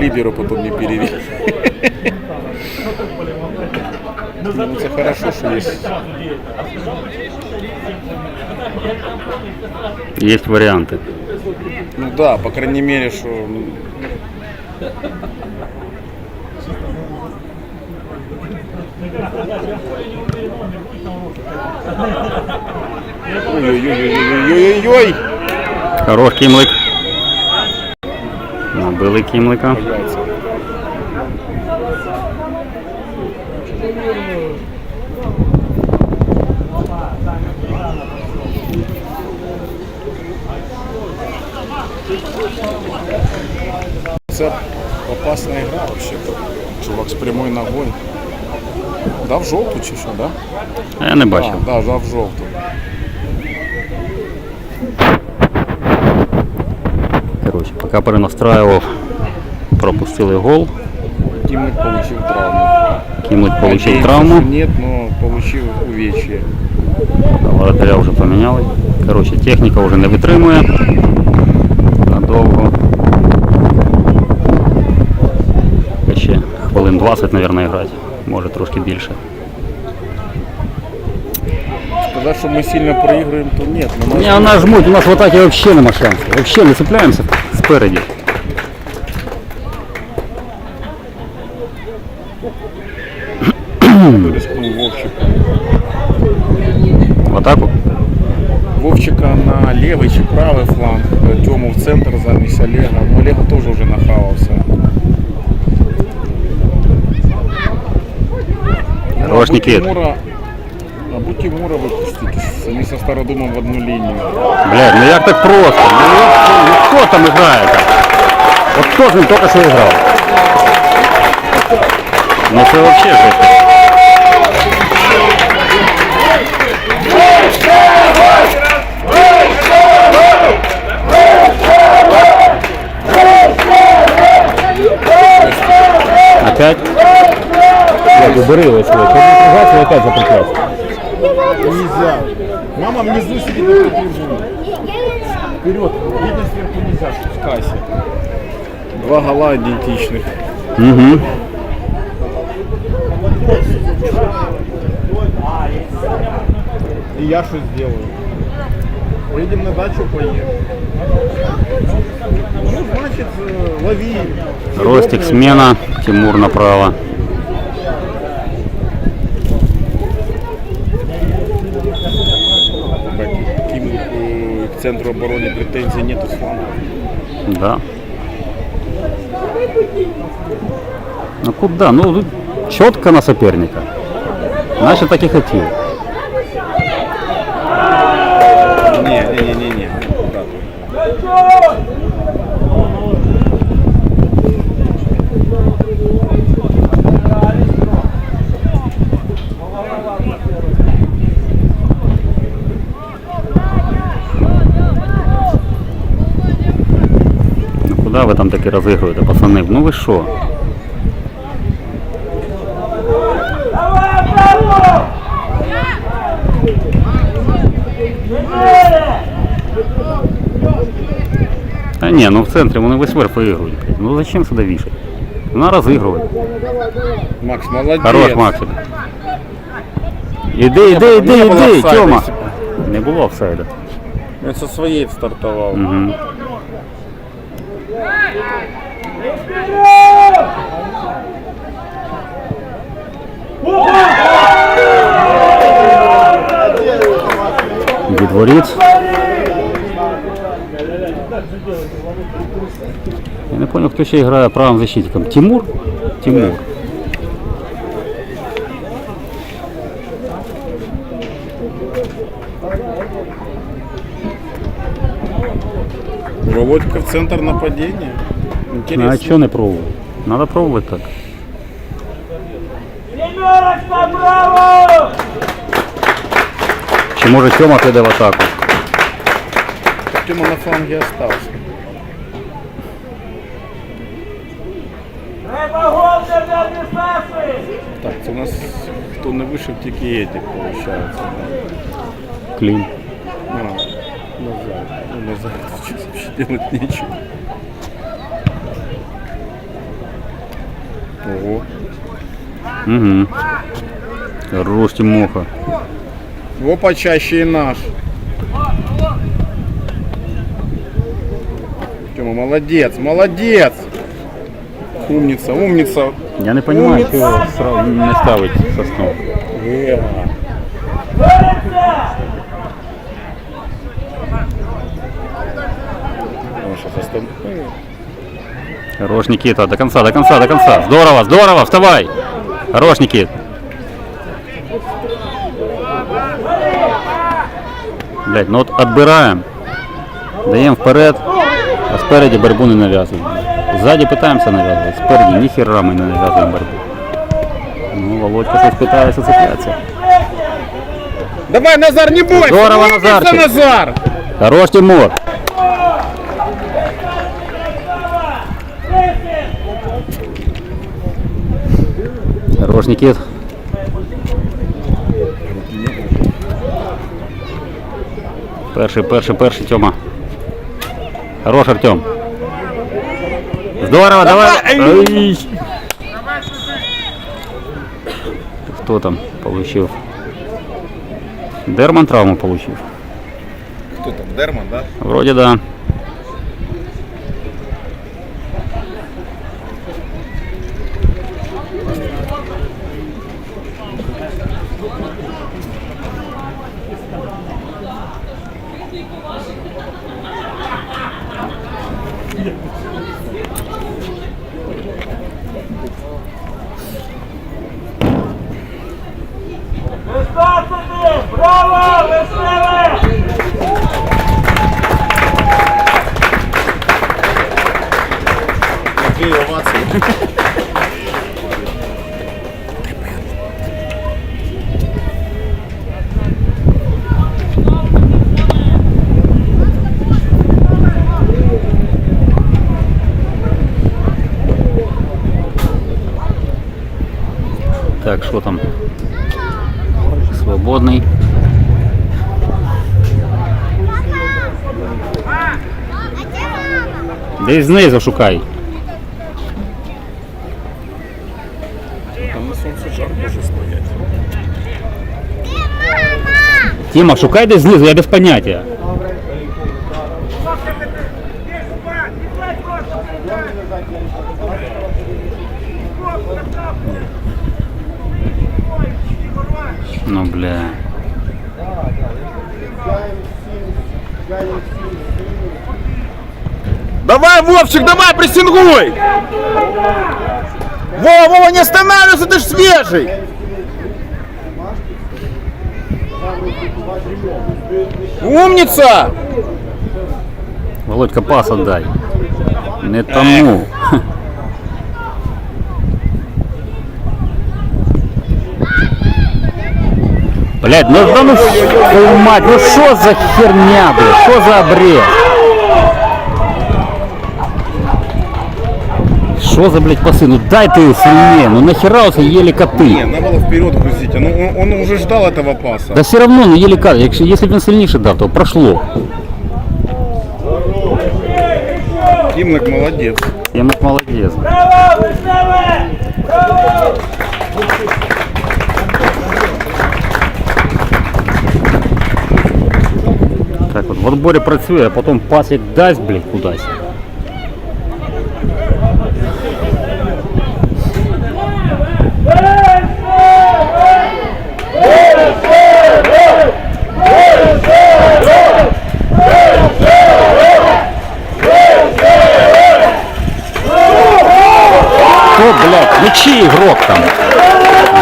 лидеру потом не перевели. Ну, это хорошо, что есть. Есть варіанти. Ну да, по крайней мере, что... ну, Ой-ой-ой-ой-ой-ой-ой! Хорош кімлик. Набили кімлика. Яйца. Это опасная игра вообще-то. Чувак с прямой ногой. Да, в желтую чи що, да? Я не А, бачив. да, да, в желтую. Поки перенастраював, пропустили гол. Кимик получил травму. Кімлик отримав травму. что Нет, но получил увечье. Воротаря вже поміняли. Коротше, техніка вже не витримує надовго. Ще хвилин 20, мабуть, грати. Може трошки більше. Сказать, что мы сильно проигрываем, то нет. Но Ні, вона жмуть, у нас в атаці взагалі нема шансів. Взагалі не цепляємося спереді. мы рискнул Вовчика. В атаку. Вовчика на левый чи правый фланг, э, Тему в центр замість Олега. Но Олега тоже уже нахавался. Ну, Хорош, або Никит. Тимура, або Тимура выпустить. Они со Стародумом в одну линию. Блядь, ну як так просто? Ну, як- ну хто там грає так? От хто з ним тільки що грав? Ну це взагалі жесть. Опять? Блядь, убери его свой. Ты будешь ругаться и опять запретлять. Сидит на прижиме. Вперед, видно сверху нельзя, спускайся. Два гола идентичных. Угу. И я что сделаю? Поедем на дачу, поедем. Ну, значит, э, лови. Ростик смена, Тимур направо. Каким э, к центру обороны претензий нету с фланга. Да. Ну куда? Ну четко на соперника. Значит так и хотел. Куда ви там таки розігруєте, пацани? Ну ви що? Та ні, ну в центрі вони весь верх виігрують. Ну зачем сюди вішати? Вона розігрує. Макс, молодец. Хорош, Максик. Іди, іди, іди, іди, Тьома. Не було офсайду. Он со своей стартовал. Угу. Відворіт. Я не понял, хто ще грає правим защитником. Тимур? Тимур. Володька в центр нападения. Ну, Интересно. а чого не пробувати? Надо пробувати так. Семерочка, браво! Чи може Тьома піде в атаку? Тема на фланге остался. Треба гол держати Саши! Так, це у нас хто не вийшов, тільки Едік, виходить. Клін. А, назад. Ну, назад. Сейчас вообще делать нечего. Ого. Угу. Хорош Тимоха. Во почаще и наш. Тёма, молодец, молодец. Умница, умница. Я не розумію, чого сразу не ставить сосну. Сейчас остан- Хорош, Никита, до конца, до конца, до конца. Здорово, здорово, вставай. Хорош, Никит. Блять, ну от отбираем. Даємо вперед, а спереді борьбу не нав'язуємо. Ззаді питаємося нав'язувати, спереді ніхера ми не нав'язуємо борьбу. Ну, Володька щось питається цеплятися. Давай, Назар, не бойся. Здорово, Умница, Назарчик. Назар. Хорош, Тимур. Хорош, Никит. Перший, перший, перший, Тьома. Хорош, Артем. Здорово, давай. Ай. Кто там получил? Дерман травму получил. Кто там, Дерман, да? Вроде да. Две овации. Так, що там? Свободний. Десь знизу шукай. Там на солнце жарко уже стоять. Тіма, шукай десь знизу, я без поняття. Ну бля. Давай, Вовчик, давай, прессингуй! Вова, Вова, не останавливайся, ты ж свежий! Умница! Володька, пас отдай. Не тому. Блять, ну да ну мать, ну что за херня, блядь, что за бред? Что за, блядь, пасы? Ну дай ты сильнее, ну нахера вот еле Не, коты. надо было вперед грузить. Ну, он, он уже ждал этого паса. Да все равно, ну еле коты. Якщо, если бы он сильнейший дав, то прошло. Кимлок молодец. Я молодец. Браво! Веселе! Браво! Так от, в отборі працює, а потім пас як дасть, блядь, кудись. блядь, ну чей игрок там?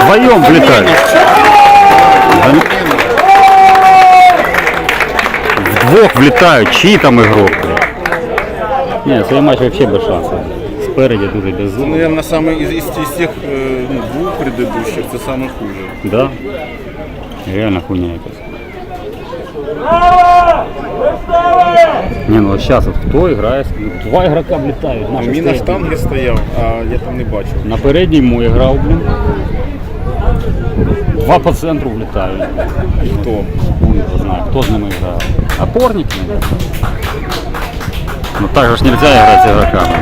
Вдвоем влетают. Да ну- Вдвох влітають, чий там ігрок? блядь? Ні, цей матч взагалі без шансів. блядь. Спереді дуже Ну, безумно. наверное, самый из, из, из тех э, ну, двух предыдущих, это самый хуже. Да? Реально хуйня якась. Браво! Веселе! Не, ну а сейчас вот кто грає? два ігрока влітають. Наші Він на стоять. стояв, а я там не бачив. На передній мой грав, блін. Два по центру влітають. Хто? Не знаю, хто з ними грав? Опорник? мабуть. Ну так же ж нельзя играть с игроками.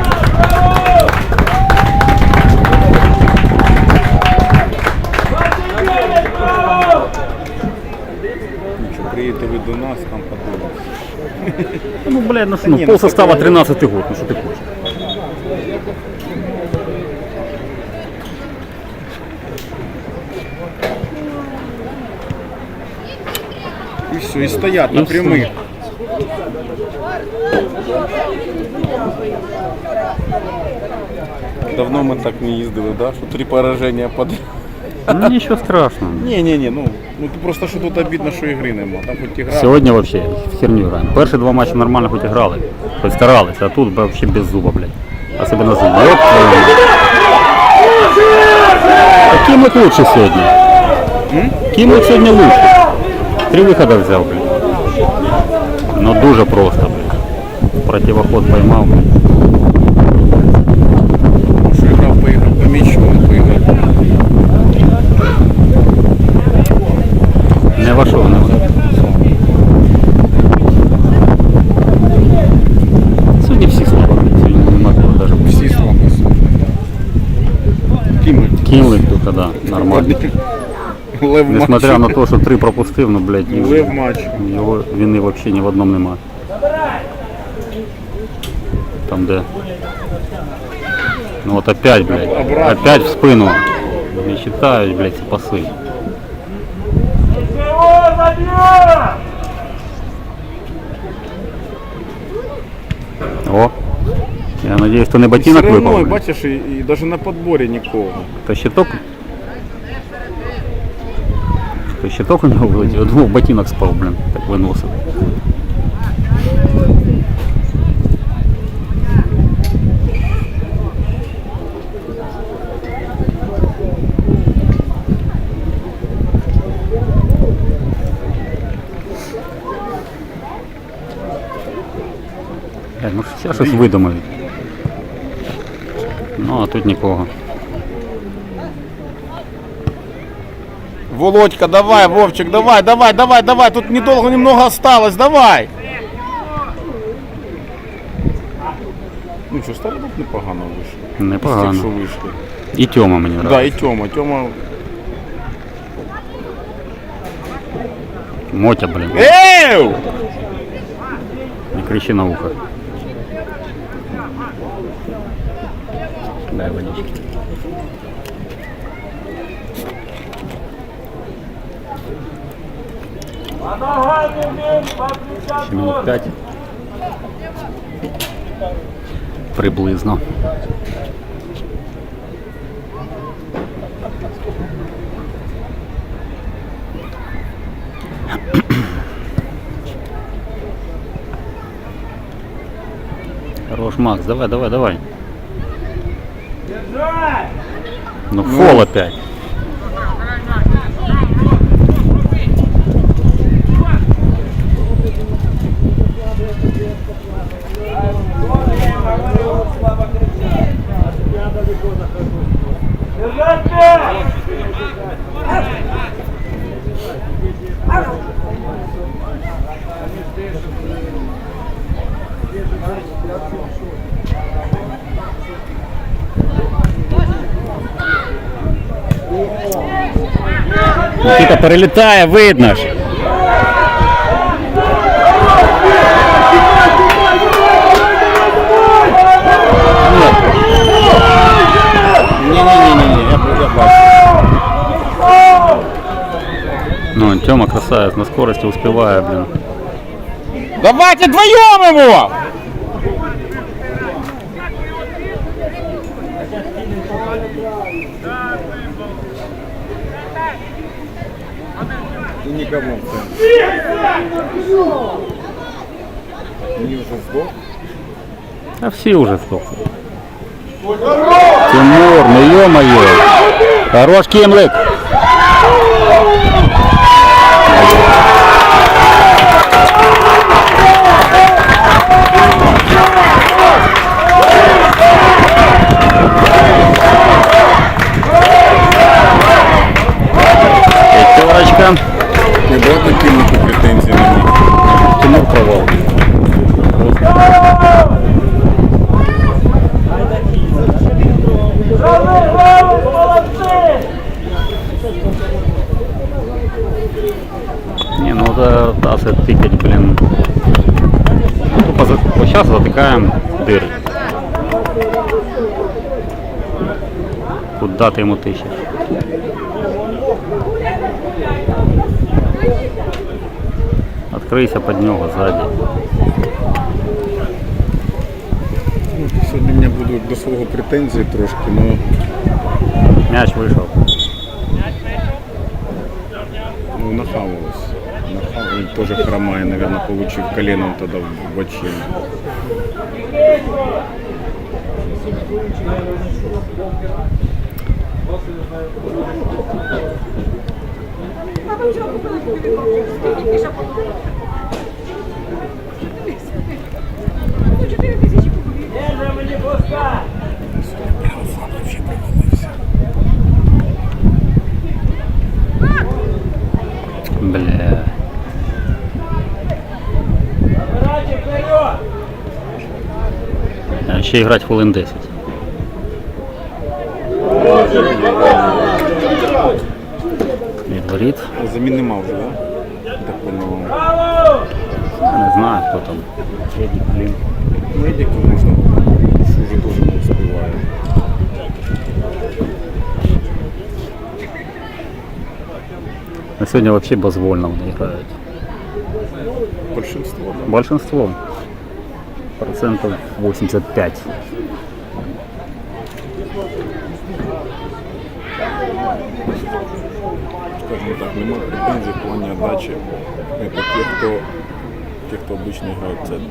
Нічого, приїдете ви до нас, там подивимось. Ну, что, ну, не, пол ну, состава такое- 13 год, ну что ты хочешь? И все, и стоят на всё. прямых. Давно ми так не їздили, да? що три пораження подряд. Ну ничего страшного. Ні, ні, ні, ну, ну просто що тут обідно, що ігри нема. Там хоч і гра. Сьогодні вообще в херню граємо. Перші два матчі нормально хоч і грали, хоч старалися, а тут вообще без зуба, блядь. Особенно зуб. Ёб твою мать. А Кимлик лучше сьогодні? Кимлик сьогодні лучше. Три виходи взяв, блядь. Ну дуже просто, блядь. Противоход поймав, блядь. Не вошел, не вошел. Сьогодні всі слова, блядь. Сьогодні нема кого даже. Всі слабі. Кімлик. Кимлик тут, да, нормально. Лев Несмотря на матчі. те, що три пропустив, ну, блядь, і Лев матч. його вини взагалі ні в одному нема. Там де. Ну вот опять, блядь. Обратно. Опять в спину. Не считают, блядь, ці паси. Всего забьем! О! Я надеюсь, то не ботинок Все равно, випав. блядь. бачиш, і, і навіть на подборі нікого. То щиток. То щиток у нього вилетів. Я думав, ботинок спав, блін, так виносив. ще щось видумають. Ну, а тут нікого. Володька, давай, Вовчик, давай, давай, давай, давай. Тут недолго, немного осталось, давай. Ну що, Стародуб непогано вийшов. Непогано. З тих, що вийшли. І Тьома мені Да, нравиться. і Тьома. Тьома. Мотя, блін. Ей! Не кричи на ухо. Дай водички. Ще минут тоже. 5. Приблизно. Хорош, Макс, давай, давай, давай. Ну, фол опять. Никита перелітає, видно ж. Ні-ні-ні, я, я бачу. Ну, Тёма красавец, на скорости успевая, блин. Давайте вдвоем его! И никому в центре. Не уже сдох. А все уже сдохли. Тимур, ну ё-моё. Хорош Кимлик. Дати йому тисячу. Відкрийся під нього ззаді. Ну, Сьогодні мене будуть до свого претензії трошки, але М'яч вийшов. ну, нахавалось. Нахав... Він теж хромає, наверное, получив коленом тоді в бочину. Держи мені пускай! Бля. Забирайте вперед! А Ще грати хвилин 10. Замін нема вже, да? Так понял. Браво! Я не знаю, хто там. Едік, блін. Медики можна, що вже теж не успіває. На сьогодні взагалі безвольно вони грають. Большинство, да. Большинство. Процентов 85. скажем так, нема претензий в плане отдачи. Это те, кто, те, кто обычно играет в Джастін!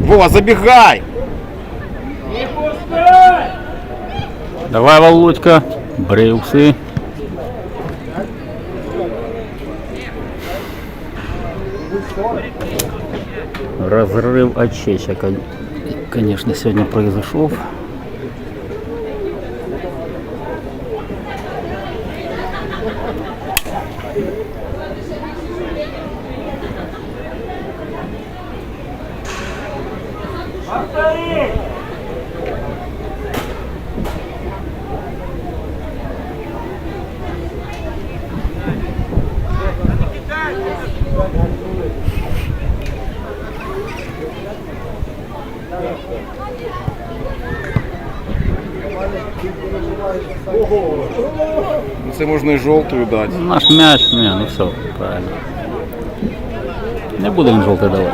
Вова, забегай! Давай, Володька, бери ща, кон- конечно, сегодня произошел. Це можна і жовтою дати. Наш мяч, не, ну все, правильно. Не буду им желтый давать.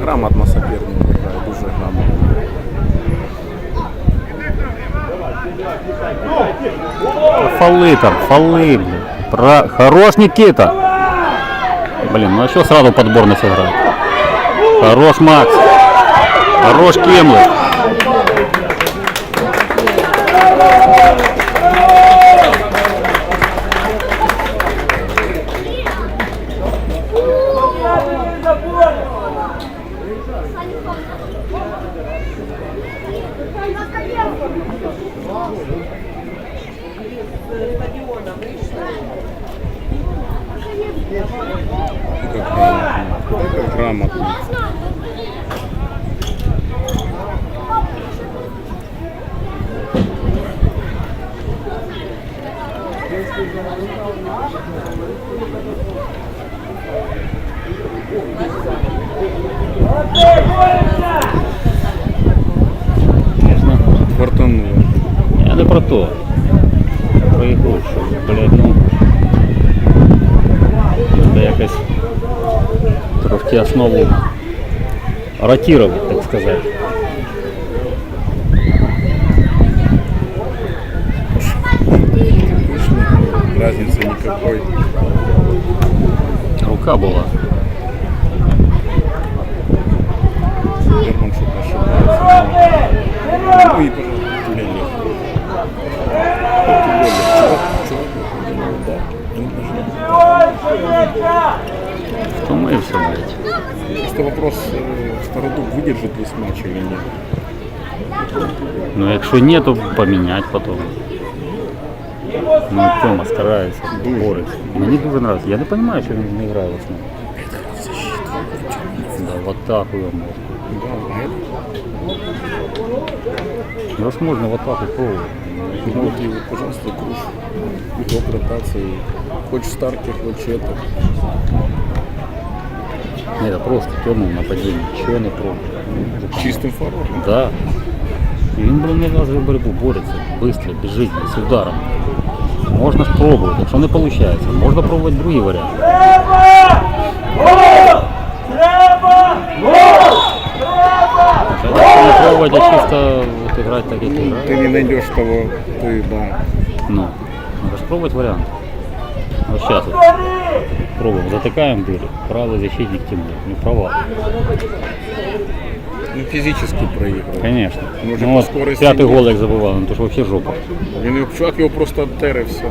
Грамотно соперник грає, дуже грамотно. Фолы там, фолы, блин. Про... Хорош, Никита. Блин, ну а что сразу подборно сыграть? Хорош, Макс. Хорош, Кемлы. ஆமாம் трошки основу ротувати, так сказати. Разницы никакой. Рука. Вперед! Ну и, пожалуйста, да, он даже- Больше мяча! Втомився, блядь. Просто вопрос, э, Стародуб выдержит весь матч или нет. Ну якщо ні, то поміняти потім. Ну, Тьома старається, бореться. Мені дуже подобається. Я не розумію, що він не грає в основу. Да, в атаку його можна. Да, Гет. Його ж можна в атаку пробувати. Ну вот и вот, пожалуйста, круг. Итог ротации. Хоть в старте, хоть это. Ні, це просто Тьому в нападінні. Чого не пробує? Чистым фарором. Да. І він, блин, не нав'язує боротьбу, бореться, швидко, біжить, з ударом. Можна спробувати, якщо не виходить, можна пробувати другий варіант. Треба! Гол! Треба! Гол! Треба! Якщо не пробувати, а чисто от, грати так, як Ну, грає. ты не найдешь того, ты, да. Ну, треба ж пробувати варіант. Ось зараз от, Гори! пробуємо, затикаємо дыры, правый защитник Тимур, не провал. Ну, физически проигрывает. Конечно. Ну, вже Ну, по от, скорості п'ятий ні. гол як забивав, ну то ж вообще жопа. Він його- чувак його просто обтер і все.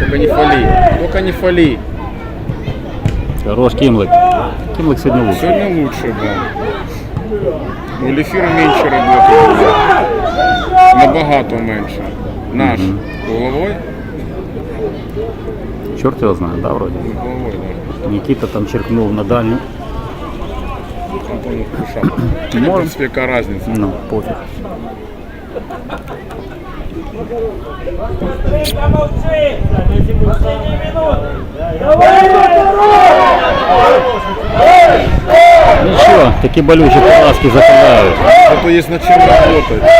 Только не фали. Только не фали. Хорош Кімлик. Кімлик сьогодні лучше. Сегодня лучше, да. У Лефіра менше роботи було. Набагато менше. Наш. Головою? Чорт його знає, да, вроді. Ну, Головою, да. Нікіта там черкнув на дальню. Антон Кушак. В Можем. принципе, яка разница. Ну, пофіг. Стрийка мовчи! Останні минути! Давай, Нічого, такі болючі поласки закидають. Зато есть над чем работать.